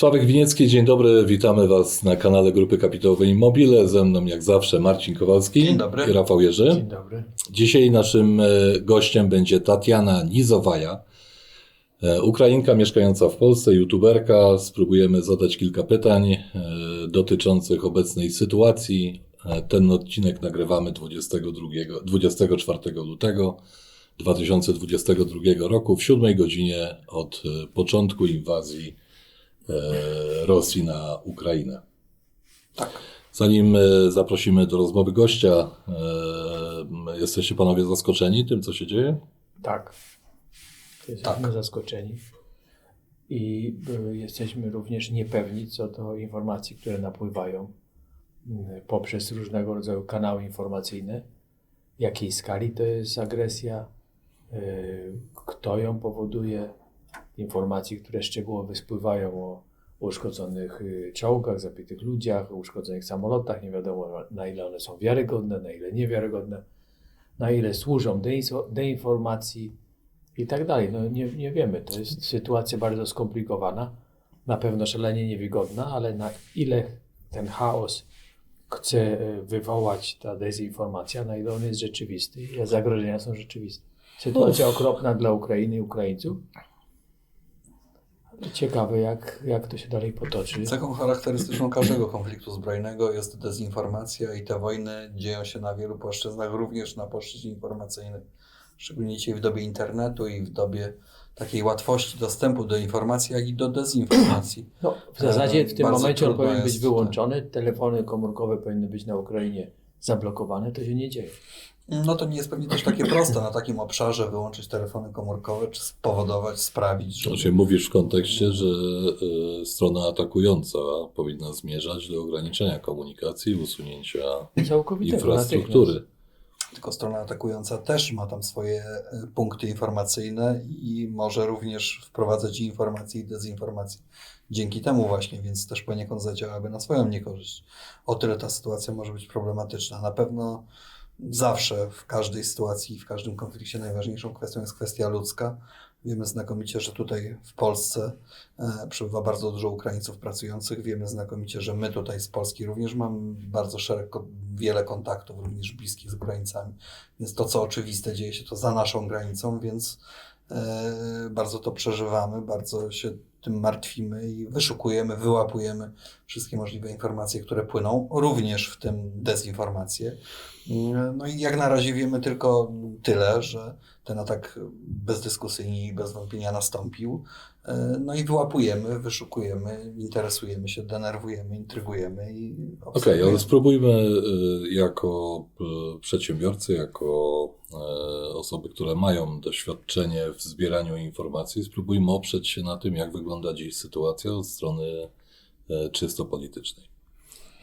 Sławek Winiecki, dzień dobry, witamy Was na kanale Grupy Kapitałowej Immobile. Ze mną jak zawsze Marcin Kowalski Dzień dobry. i Rafał Jerzy. Dzień dobry. Dzisiaj naszym e, gościem będzie Tatiana Nizowaja, e, Ukrainka mieszkająca w Polsce, youtuberka. Spróbujemy zadać kilka pytań e, dotyczących obecnej sytuacji. Ten odcinek nagrywamy 22, 24 lutego 2022 roku w 7 godzinie od początku inwazji Rosji na Ukrainę. Tak. Zanim e, zaprosimy do rozmowy gościa, e, jesteście panowie zaskoczeni tym, co się dzieje? Tak. Jesteśmy zaskoczeni. I jesteśmy również niepewni co do informacji, które napływają poprzez różnego rodzaju kanały informacyjne. Jakiej skali to jest agresja, kto ją powoduje, informacji, które szczegółowo spływają o uszkodzonych y, czołgach, zabitych ludziach, o uszkodzonych samolotach. Nie wiadomo na ile one są wiarygodne, na ile niewiarygodne, na ile służą deinfo- deinformacji i tak dalej. No nie, nie wiemy. To jest sytuacja bardzo skomplikowana, na pewno szalenie niewygodna, ale na ile ten chaos chce e, wywołać ta dezinformacja, na ile on jest rzeczywisty i zagrożenia są rzeczywiste. Sytuacja okropna dla Ukrainy i Ukraińców. Ciekawe, jak, jak to się dalej potoczy. Cechą charakterystyczną każdego konfliktu zbrojnego jest dezinformacja i te wojny dzieją się na wielu płaszczyznach, również na płaszczyźnie informacyjnej. Szczególnie dzisiaj w dobie internetu i w dobie takiej łatwości dostępu do informacji, jak i do dezinformacji. No, w zasadzie w tym Bardzo momencie on powinien być wyłączony, telefony komórkowe powinny być na Ukrainie zablokowane, to się nie dzieje. No to nie jest pewnie też takie proste na takim obszarze wyłączyć telefony komórkowe, czy spowodować, sprawić, że... Znaczy mówisz w kontekście, że e, strona atakująca powinna zmierzać do ograniczenia komunikacji, usunięcia infrastruktury. Tylko strona atakująca też ma tam swoje e, punkty informacyjne i może również wprowadzać informacje i dezinformacje. Dzięki temu właśnie, więc też poniekąd zadziałaby na swoją niekorzyść. O tyle ta sytuacja może być problematyczna. Na pewno zawsze w każdej sytuacji, w każdym konflikcie najważniejszą kwestią jest kwestia ludzka. Wiemy znakomicie, że tutaj w Polsce e, przebywa bardzo dużo Ukraińców pracujących. Wiemy znakomicie, że my tutaj z Polski również mamy bardzo szereg, wiele kontaktów, również bliskich z Ukraińcami. Więc to, co oczywiste, dzieje się to za naszą granicą, więc bardzo to przeżywamy, bardzo się tym martwimy i wyszukujemy, wyłapujemy wszystkie możliwe informacje, które płyną, również w tym dezinformacje. No i jak na razie wiemy tylko tyle, że ten atak bezdyskusyjnie i bez wątpienia nastąpił. E, No i wyłapujemy, wyszukujemy, interesujemy się, denerwujemy, intrygujemy i Okej, obserwujemy. ale spróbujmy e, jako e, przedsiębiorcy, jako e, osoby, które mają doświadczenie w zbieraniu informacji, spróbujmy oprzeć się na tym, jak wygląda dziś sytuacja od strony e, czysto politycznej.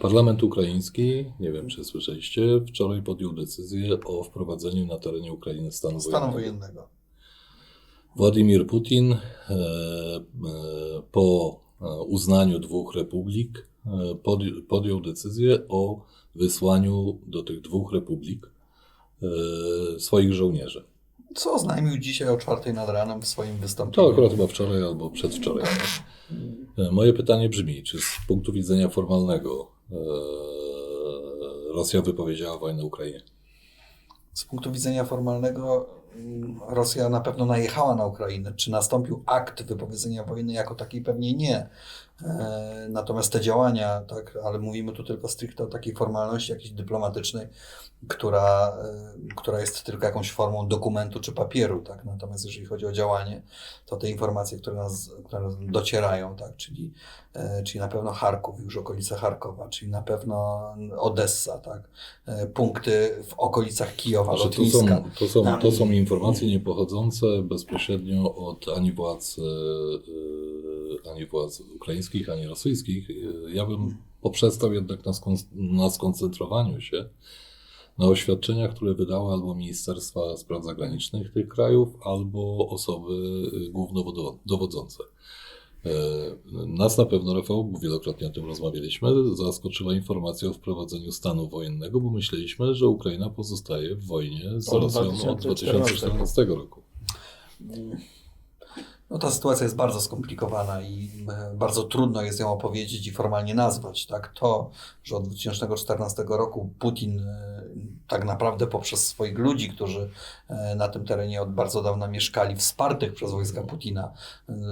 Parlament ukraiński, nie wiem czy słyszeliście, wczoraj podjął decyzję o wprowadzeniu na terenie Ukrainy stanu, stanu wojennego. wojennego. Władimir Putin e, e, po e, uznaniu dwóch republik e, podj- podjął decyzję o wysłaniu do tych dwóch republik e, swoich żołnierzy. Co oznajmił dzisiaj o czwartej nad ranem w swoim To wystąpieniu. akurat chyba wczoraj albo przedwczoraj. E, Moje pytanie brzmi, czy z punktu widzenia formalnego e, Rosja wypowiedziała wojnę Ukrainie? Z punktu widzenia formalnego mm, Rosja na pewno najechała na Ukrainę. Czy nastąpił akt wypowiedzenia wojny jako takiej? Pewnie nie. E, Natomiast te działania, tak, ale mówimy tu tylko stricte o takiej formalności jakiejś dyplomatycznej, która, e, która jest tylko jakąś formą dokumentu czy papieru, tak. Natomiast jeżeli chodzi o działanie, to te informacje, które nas które nas docierają, tak, czyli, e, czyli na pewno Charków, już okolice Charkowa, czyli na pewno Odessa, tak, punkty w okolicach Kijowa, Znaczy, to, są, lotniska. to, są, to są informacje nie pochodzące bezpośrednio od ani władz, ani władz ukraińskich, ani rosyjskich. E, Ja bym poprzestał jednak na, skon, na skoncentrowaniu się na oświadczeniach, które wydały albo Ministerstwa Spraw Zagranicznych tych krajów, albo osoby e, głównodowodzące. E, Nas na pewno, Rafał, bo wielokrotnie o tym rozmawialiśmy, zaskoczyła informacja o wprowadzeniu stanu wojennego, bo myśleliśmy, że Ukraina pozostaje w wojnie z Rosją od 2014 2014 roku. No ta sytuacja jest bardzo skomplikowana i e, bardzo trudno jest ją opowiedzieć i formalnie nazwać. Tak? To, że od 2014 roku Putin e, tak naprawdę poprzez swoich ludzi, którzy e, na tym terenie od bardzo dawna mieszkali, wspartych przez wojska Putina,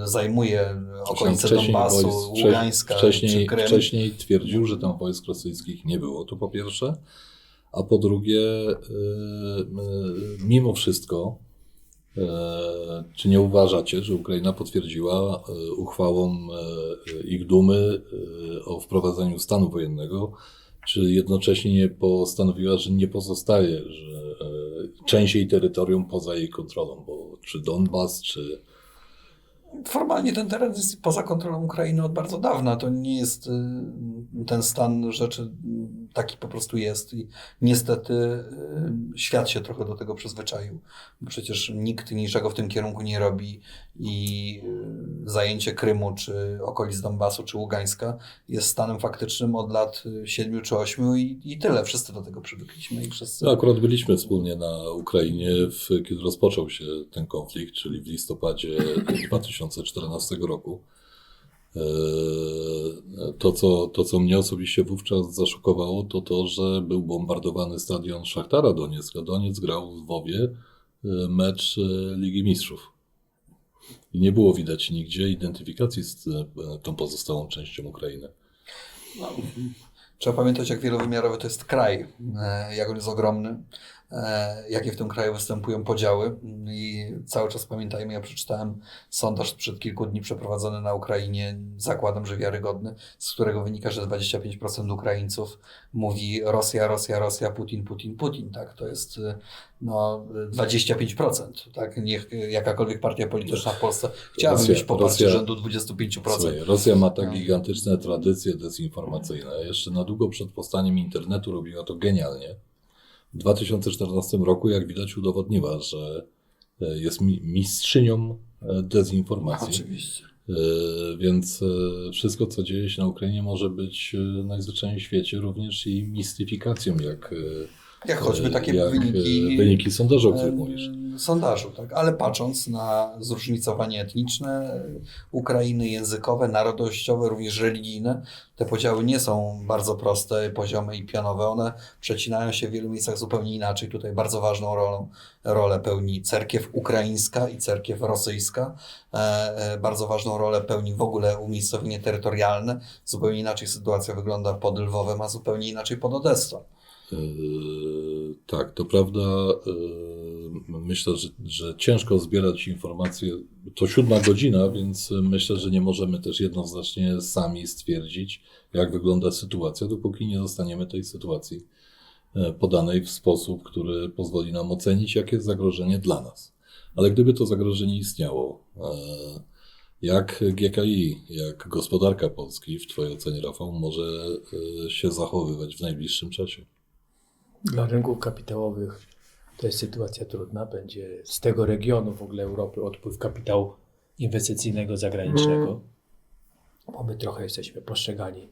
zajmuje okolice Donbasu, wojsk- Ługańska czy wcześniej, Krym. wcześniej twierdził, że tam wojsk rosyjskich nie było, to po pierwsze. A po drugie, mimo wszystko, czy nie uważacie, że Ukraina potwierdziła y, uchwałą y, ich dumy o wprowadzeniu stanu wojennego, czy jednocześnie nie postanowiła, że nie pozostaje, że część jej terytorium poza jej kontrolą, bo czy Donbas, czy Formalnie ten teren jest poza kontrolą Ukrainy od bardzo dawna. To nie jest y, ten stan rzeczy taki po prostu jest i niestety y, świat się trochę do tego przyzwyczaił. Przecież nikt niczego w tym kierunku nie robi i y, zajęcie Krymu, czy okolic Donbasu, czy Ługańska jest stanem faktycznym od lat 7 czy 8 i, i tyle. Wszyscy do tego przywykliśmy i wszyscy. No, akurat byliśmy wspólnie na Ukrainie, w, kiedy rozpoczął się ten konflikt, czyli w listopadzie 2014 roku. E, To co, to, co mnie osobiście wówczas zaszokowało, to to, że był bombardowany stadion Szachtara Donieck, a Doniec grał w Lwowie e, mecz e, Ligi Mistrzów. I nie było widać nigdzie identyfikacji z tą pozostałą częścią Ukrainy. No, trzeba pamiętać, jak wielowymiarowy to jest kraj, jak on jest ogromny, jakie w tym kraju występują podziały. I cały czas pamiętajmy, ja przeczytałem sondaż sprzed kilku dni przeprowadzony na Ukrainie, zakładam, że wiarygodny, z którego wynika, że 25% Ukraińców mówi Rosja, Rosja, Rosja, Putin, Putin, Putin. Tak? To jest e, no, 25%. Tak? Niech jakakolwiek partia polityczna w Polsce chciałaby Rosja- mieć poparcie Rosja- rzędu 25%. Słuchaj, Rosja ma tak No. gigantyczne tradycje dezinformacyjne. Jeszcze na długo przed powstaniem internetu robiła to genialnie. W 2014 roku, jak widać, udowodniła, że e, jest mi- mistrzynią e, dezinformacji. Oczywiście. E, Więc wszystko, co dzieje się na Ukrainie, może być najzwyczajniej w świecie również i mistyfikacją, jak, Jak choćby takie jak wyniki, e, wyniki sondażu, o których em, mówisz. sondażu, tak? Ale patrząc na zróżnicowanie etniczne e, Ukrainy, językowe, narodowościowe, również religijne, te podziały nie są bardzo proste, poziome i pionowe. One przecinają się w wielu miejscach zupełnie inaczej. Tutaj bardzo ważną rolą, rolę pełni cerkiew ukraińska i cerkiew rosyjska. E, e, bardzo ważną rolę pełni w ogóle umiejscowienie terytorialne. Zupełnie inaczej sytuacja wygląda pod Lwowem, a zupełnie inaczej pod Odessą. Yy, Tak, to prawda. Yy, Myślę, że, że ciężko zbierać informacje. To siódma godzina, więc myślę, że nie możemy też jednoznacznie sami stwierdzić, jak wygląda sytuacja, dopóki nie zostaniemy tej sytuacji e, podanej w sposób, który pozwoli nam ocenić, jakie jest zagrożenie dla nas. Ale gdyby to zagrożenie istniało, e, jak GKI, jak gospodarka Polski, w Twojej ocenie, Rafał, może e, się zachowywać w najbliższym czasie? Dla rynków kapitałowych to jest sytuacja trudna. Będzie z tego regionu w ogóle Europy odpływ kapitału inwestycyjnego zagranicznego, bo my trochę jesteśmy postrzegani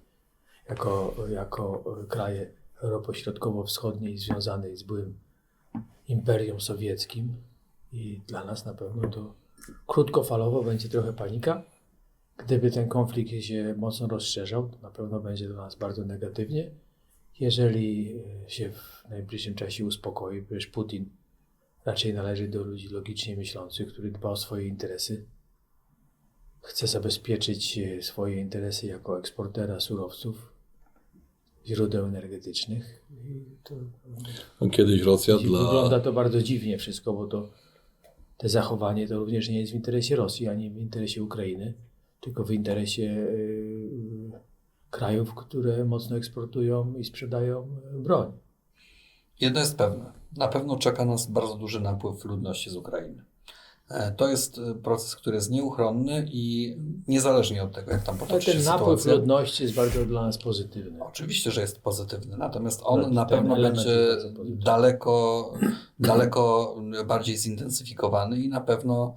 jako, jako kraje Europy Środkowo-Wschodniej związanej z byłym Imperium Sowieckim i dla nas na pewno to krótkofalowo będzie trochę panika. Gdyby ten konflikt się mocno rozszerzał, to na pewno będzie dla nas bardzo negatywnie. Jeżeli e, się w najbliższym czasie uspokoi, przecież Putin raczej należy do ludzi logicznie myślących, który dba o swoje interesy, chce zabezpieczyć e, swoje interesy jako eksportera surowców, źródeł energetycznych. I to No, Kiedyś Rosja Dzi- Wygląda dla. to bardzo dziwnie wszystko, bo to te zachowanie to również nie jest w interesie Rosji, ani w interesie Ukrainy, tylko w interesie yy, krajów, które mocno eksportują i sprzedają yy, broń. Jedno jest pewne. Na pewno czeka nas bardzo duży napływ ludności z Ukrainy. E, To jest e, proces, który jest nieuchronny i niezależnie od tego, jak tam potoczy się ten napływ sytuacja. ludności jest bardzo dla nas pozytywny. Oczywiście, że jest pozytywny, natomiast on Ale na ten pewno będzie daleko, daleko bardziej zintensyfikowany i na pewno e,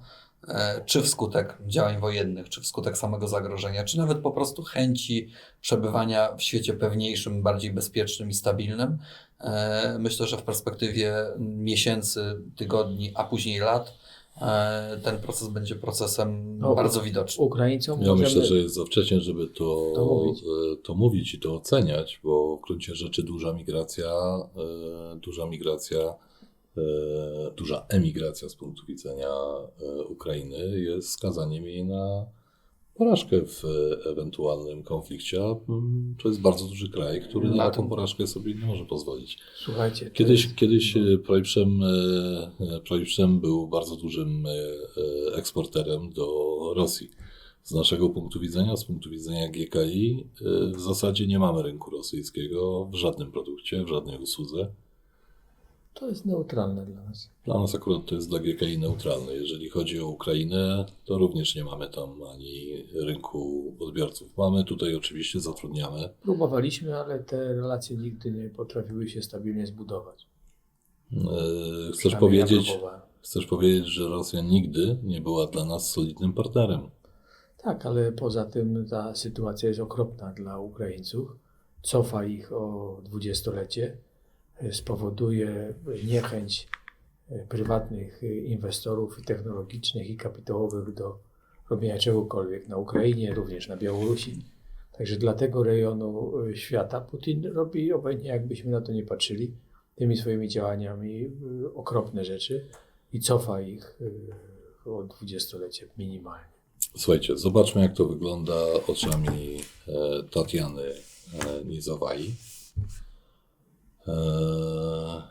czy wskutek działań wojennych, czy wskutek samego zagrożenia, czy nawet po prostu chęci przebywania w świecie pewniejszym, bardziej bezpiecznym i stabilnym. E, Myślę, że w perspektywie miesięcy, tygodni, a później lat e, ten proces będzie procesem No, bardzo widocznym. Ukraińcom Ja możemy... myślę, że jest za wcześnie, żeby to, To mówić. e, to mówić i to oceniać, bo w gruncie rzeczy duża migracja, e, duża migracja, e, duża emigracja z punktu widzenia e, Ukrainy jest skazaniem jej na porażkę w e, ewentualnym konflikcie. a, mm, To jest bardzo duży kraj, który na taką porażkę sobie nie może pozwolić. Słuchajcie, Kiedyś, jest- kiedyś e, Projprzem, e, e, Projprzem był bardzo dużym e, e, eksporterem do Rosji. Z naszego punktu widzenia, z punktu widzenia GKI, e, w zasadzie nie mamy rynku rosyjskiego w żadnym produkcie, w żadnej usłudze. To jest neutralne dla nas. Dla nas akurat to jest dla GKI neutralne. Jeżeli chodzi o Ukrainę, to również nie mamy tam ani rynku odbiorców. Mamy tutaj oczywiście, zatrudniamy. Próbowaliśmy, ale te relacje nigdy nie potrafiły się stabilnie zbudować. E, Chcesz ja powiedzieć, chcesz powiedzieć, że Rosja nigdy nie była dla nas solidnym partnerem. Tak, ale poza tym ta sytuacja jest okropna dla Ukraińców. Cofa ich o dwudziestolecie, spowoduje niechęć e, prywatnych e, inwestorów i technologicznych i kapitałowych do robienia czegokolwiek na Ukrainie, również na Białorusi. Także dla tego rejonu e, świata Putin robi, obojętnie jakbyśmy na to nie patrzyli, tymi swoimi działaniami okropne rzeczy i cofa ich o dwudziestolecie minimalnie. Słuchajcie, zobaczmy jak to wygląda oczami Tatiany Nizowaj. E,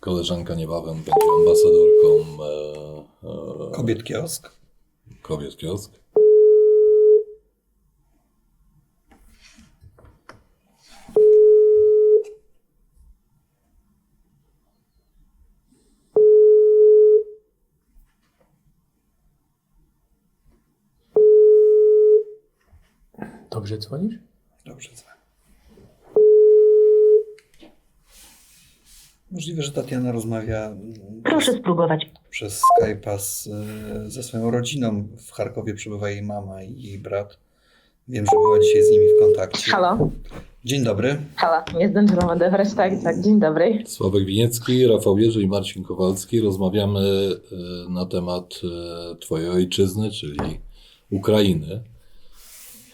koleżanka niebawem będzie ambasadorką e, e, Kobiet kiosk. Kobiet Kiosk. Dobrze dzwonisz? Dobrze, dzwoń. Możliwe, że Tatiana rozmawia mm, Proszę spróbować. przez Skype'a z, e, ze swoją rodziną. W Charkowie przebywa jej mama i jej brat. Wiem, że była dzisiaj z nimi w kontakcie. Halo, Dzień dobry. halo, nie zdążyłam odebrać, tak, tak, dzień dobry. Sławek Winiecki, Rafał Jerzy i Marcin Kowalski. Rozmawiamy e, na temat e, Twojej ojczyzny, czyli Ukrainy.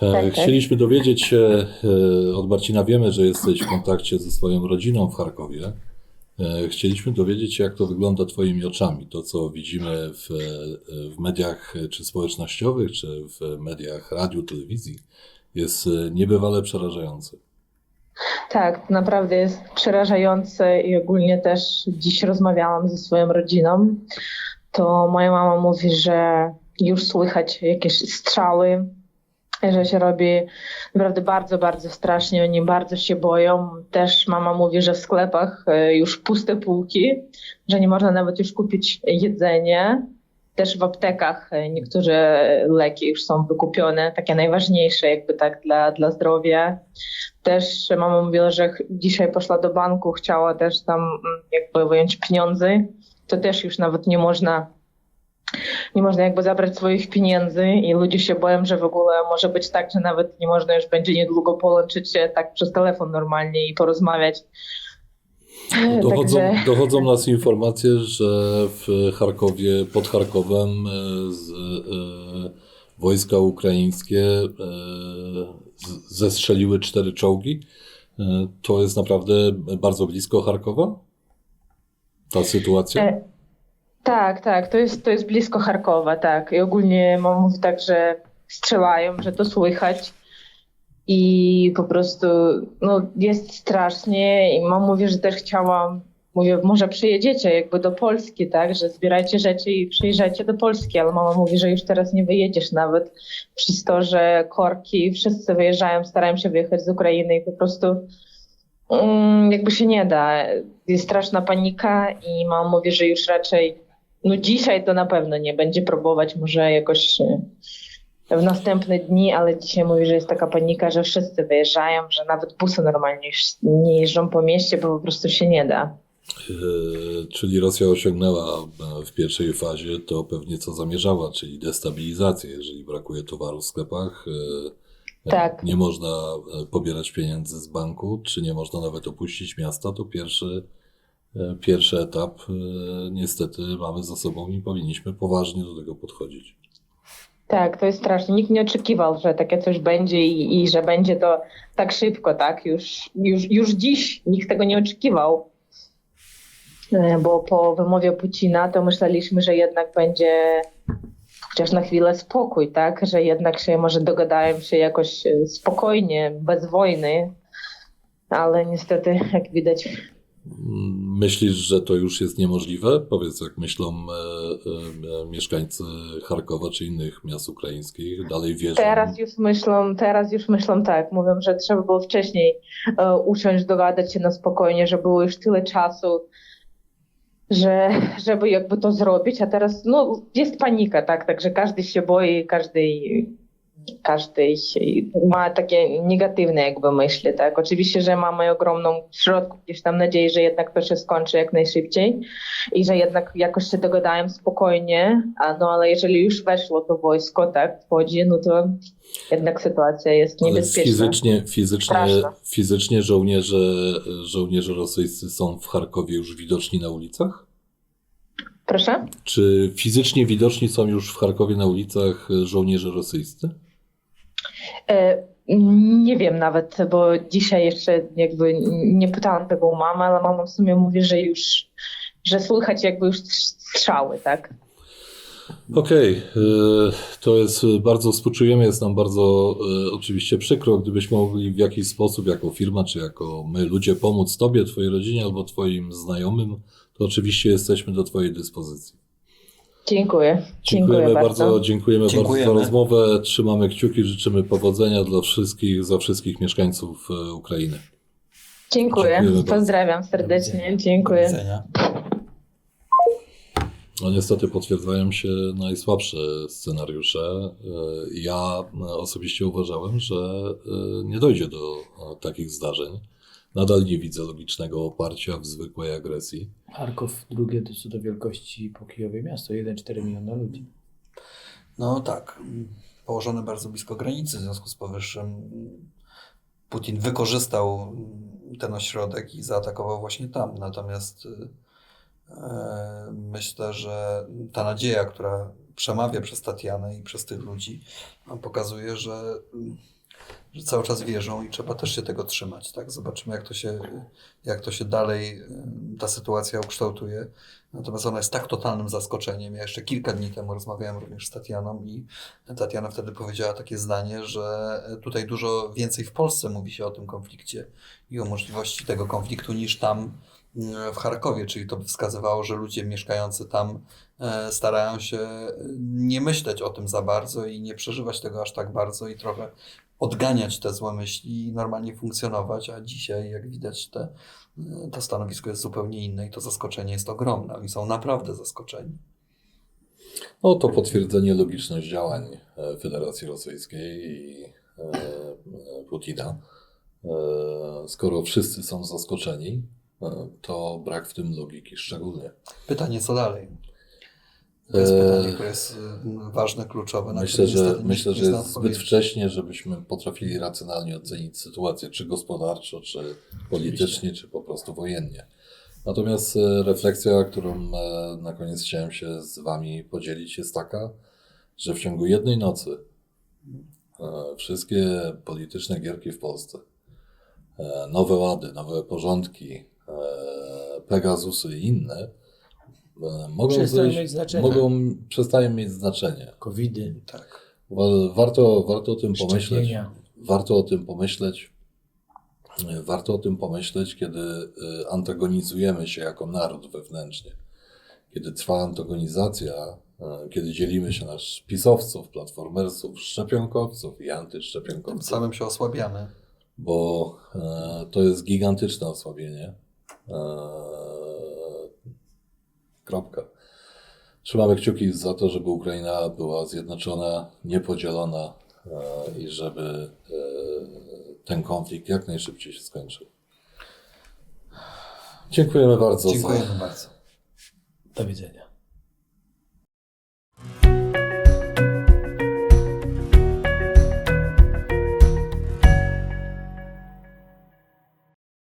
Tak, tak. Chcieliśmy dowiedzieć się od Marcina, wiemy, że jesteś w kontakcie ze swoją rodziną w Charkowie. E, Chcieliśmy dowiedzieć się, jak to wygląda Twoimi oczami. To, co widzimy w, e, w mediach e, czy społecznościowych, czy w mediach radiu, telewizji, jest niebywale przerażające. Tak, naprawdę jest przerażające i ogólnie też dziś rozmawiałam ze swoją rodziną. To moja mama mówi, że już słychać jakieś strzały, że się robi naprawdę bardzo, bardzo strasznie. Oni bardzo się boją. Też mama mówi, że w sklepach e, już puste półki, że nie można nawet już kupić jedzenie. Też w aptekach e, niektóre leki już są wykupione, takie najważniejsze jakby tak dla, dla zdrowia. Też mama mówiła, że dzisiaj poszła do banku, chciała też tam mm, jakby wyjąć pieniądze. To też już nawet nie można nie można jakby zabrać swoich pieniędzy i ludzie się boją, że w ogóle może być tak, że nawet nie można już będzie niedługo połączyć się tak przez telefon normalnie i porozmawiać. Dochodzą, Także dochodzą nas informacje, że w Charkowie, pod Charkowem e, z, e, wojska ukraińskie e, zestrzeliły cztery czołgi. E, to jest naprawdę bardzo blisko Charkowa? Ta sytuacja? Tak, tak, to jest, to jest blisko Charkowa, tak. I ogólnie mama mówi tak, że strzelają, że to słychać. I po prostu no, jest strasznie. I mama mówi, że też chciałam, mówię, może przyjedziecie jakby do Polski, tak, że zbierajcie rzeczy i przyjeżdżajcie do Polski, ale mama mówi, że już teraz nie wyjedziesz nawet przez to, że korki, wszyscy wyjeżdżają, starają się wyjechać z Ukrainy i po prostu mm, jakby się nie da. Jest straszna panika i mama mówi, że już raczej, no dzisiaj to na pewno nie będzie próbować, może jakoś e, w następne dni, ale dzisiaj mówi, że jest taka panika, że wszyscy wyjeżdżają, że nawet busy normalnie nie jeżdżą po mieście, bo po prostu się nie da. E, Czyli Rosja osiągnęła e, w pierwszej fazie to pewnie co zamierzała, czyli destabilizację. Jeżeli brakuje towaru w sklepach, Tak. nie można pobierać pieniędzy z banku, czy nie można nawet opuścić miasta, to pierwszy, pierwszy etap e, niestety mamy za sobą i powinniśmy poważnie do tego podchodzić. Tak, to jest straszne. Nikt nie oczekiwał, że takie coś będzie i, i że będzie to tak szybko, tak? Już, już, już dziś nikt tego nie oczekiwał. E, Bo po wymowie Putina to myśleliśmy, że jednak będzie chociaż na chwilę spokój, tak? Że jednak się może dogadają się jakoś e, spokojnie, bez wojny. Ale niestety, jak widać, Mm, Myślisz, że to już jest niemożliwe? Powiedz, jak myślą e, e, mieszkańcy Charkowa czy innych miast ukraińskich. Dalej wierzą. Teraz już myślą, teraz już myślą tak, mówią, że trzeba było wcześniej e, usiąść, dogadać się na spokojnie, że było już tyle czasu, że, żeby jakby to zrobić, a teraz no, jest panika, tak, także każdy się boi, każdy, każdy ma takie negatywne jakby myśli, tak. Oczywiście, że mamy ogromną w środku gdzieś tam nadzieję, że jednak to się skończy jak najszybciej i że jednak jakoś się dogadają spokojnie, a no ale jeżeli już weszło to wojsko, tak, wchodzi, no to jednak sytuacja jest Ale niebezpieczna. fizycznie, fizycznie, Straszna. fizycznie żołnierze, żołnierze rosyjscy są w Charkowie już widoczni na ulicach? Proszę? Czy fizycznie widoczni są już w Charkowie na ulicach żołnierze rosyjscy? E, Nie wiem nawet, bo dzisiaj jeszcze jakby nie pytałam tego u mamy, ale mama w sumie mówi, że już, że słychać jakby już strzały, tak? Okej, y, to jest bardzo współczujemy, jest nam bardzo y, oczywiście przykro, gdybyśmy mogli w jakiś sposób, jako firma, czy jako my, ludzie, pomóc Tobie, Twojej rodzinie albo Twoim znajomym, to oczywiście jesteśmy do Twojej dyspozycji. Dziękuję. Dziękujemy bardzo, dziękujemy, Dziękujemy. bardzo za rozmowę. Trzymamy kciuki, życzymy powodzenia dla wszystkich, za wszystkich mieszkańców e, Ukrainy. Dziękuję. Dziękujemy bardzo. Pozdrawiam Do serdecznie. Dziękuję. No niestety potwierdzają się najsłabsze scenariusze. E, Ja osobiście uważałem, że e, nie dojdzie do takich zdarzeń. Nadal nie widzę logicznego oparcia w zwykłej agresji. Charków drugie co do wielkości po Kijowie miasto, 1,4 miliona ludzi. No tak, położone bardzo blisko granicy, w związku z powyższym Putin wykorzystał ten ośrodek i zaatakował właśnie tam. Natomiast y, e, myślę, że ta nadzieja, która przemawia przez Tatianę i przez tych ludzi, pokazuje, że, że cały czas wierzą i trzeba też się tego trzymać. Tak? Zobaczymy, jak to się, jak to się dalej ta sytuacja ukształtuje. Natomiast ona jest tak totalnym zaskoczeniem. Ja jeszcze kilka dni temu rozmawiałem również z Tatianą i Tatiana wtedy powiedziała takie zdanie, że tutaj dużo więcej w Polsce mówi się o tym konflikcie i o możliwości tego konfliktu niż tam mm, w Charkowie, czyli to by wskazywało, że ludzie mieszkający tam e, starają się e, nie myśleć o tym za bardzo i nie przeżywać tego aż tak bardzo i trochę odganiać te złe myśli i normalnie funkcjonować, a dzisiaj, jak widać, te, e, to stanowisko jest zupełnie inne i to zaskoczenie jest ogromne. Oni są naprawdę zaskoczeni. No to potwierdzenie logiczność działań e, Federacji Rosyjskiej i e, e, Putina. E, Skoro wszyscy są zaskoczeni, e, to brak w tym logiki szczególnie. Pytanie, co dalej? To jest Eee, pytanie, które jest e, ważne, kluczowe. na Myślę, że, niestety myślę, że jest zbyt wcześnie, żebyśmy potrafili racjonalnie ocenić sytuację, czy gospodarczo, czy politycznie, czy po prostu wojennie. Natomiast e, refleksja, którą e, na koniec chciałem się z Wami podzielić, jest taka, że w ciągu jednej nocy e, wszystkie polityczne gierki w Polsce, e, nowe łady, nowe porządki, e, Pegasusy i inne, e, mogą, Przestają zejść- mieć znaczenie. mogą przestają mieć znaczenie. Covidy, Tak. Wa- Warto, warto o tym pomyśleć. Warto o tym pomyśleć. E, Warto o tym pomyśleć, kiedy e, antagonizujemy się jako naród wewnętrznie. Kiedy trwa antagonizacja, e, kiedy dzielimy się na pisowców, platformersów, szczepionkowców i Tym antyszczepionkowców, samym się osłabiamy. bo e, to jest gigantyczne osłabienie. Kropka. Trzymamy kciuki za to, żeby Ukraina była zjednoczona, niepodzielona e, i żeby e, ten konflikt jak najszybciej się skończył. Dziękujemy bardzo. za- Dziękujemy bardzo. Do widzenia.